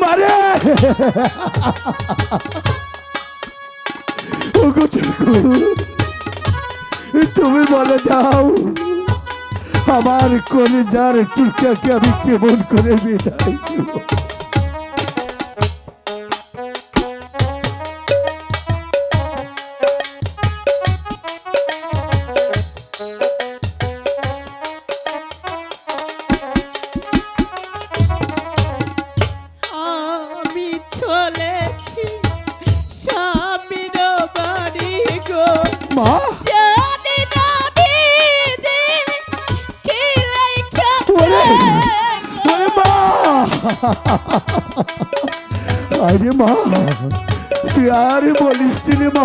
মারে! তুমি বলে দাও আমার কলিজার টুকটাকে আমি কেমন করে বিদায় মা। আরে মা তুই আর বলিস তিনি মা।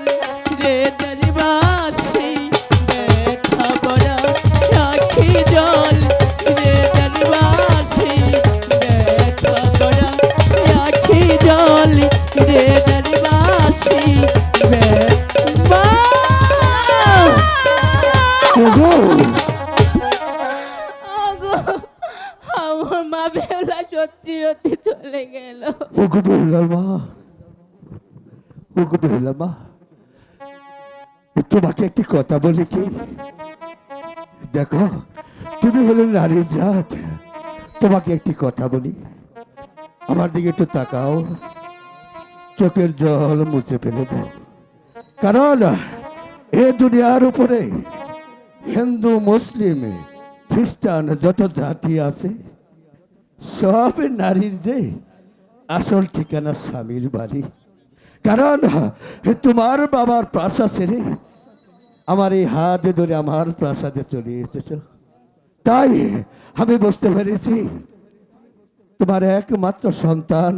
আমার মা বেলা সত্যি সত্যি চলে গেল। ওগো বেহুলার মা, ওগো বেহুলার মা। তোমাকে একটি কথা বলি কি? দেখো, তুমি হলে নারীর জাত। তোমাকে একটি কথা বলি। আমার দিকে একটু তাকাও। চোখের জল মুছে ফেলে দাও। কারণ এ দুনিয়ার উপরে হিন্দু, মুসলিম, খ্রিস্টান যত জাতি আছে সব নারীর যে আসল ঠিকানা স্বামীর বাড়ি। কারণ তোমার বাবার প্রাসাদ ছেড়ে আমার এই হাতে ধরে আমার প্রাসাদে চলে এসেছ। তাই আমি বুঝতে পেরেছি তোমার একমাত্র সন্তান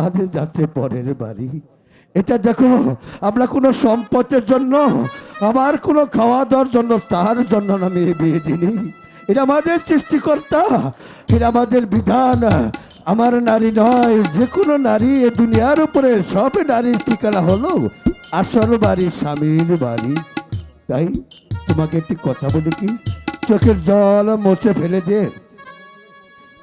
আজ যাচ্ছে পরের বাড়ি। এটা দেখো, আমরা কোনো সম্পদের জন্য, আমার কোনো খাওয়া দাওয়ার জন্য, তার জন্য আমি বিয়ে দিনি এটা আমাদের সৃষ্টিকর্তা, এটা আমাদের বিধান। আমার নারী নয় যে কোনো নারী এ দুনিয়ার উপরে সব নারীর ঠিকানা হলো আসল বাড়ি, স্বামীর বাড়ি। তাই তোমাকে একটি কথা বলি কি? চোখের জল মুছে ফেলে দিয়ে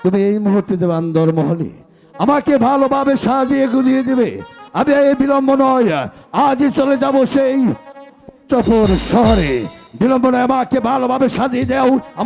তুমি এই মুহূর্তে দেবে আন্দর মহলে আমাকে ভালোভাবে সাজিয়ে গুজিয়ে দেবে, আমি এই বিলম্ব নয়, আজই চলে যাব সেই চপর শহরে। বিলম্ব নয়, আমাকে ভালোভাবে সাজিয়ে দাও। আমার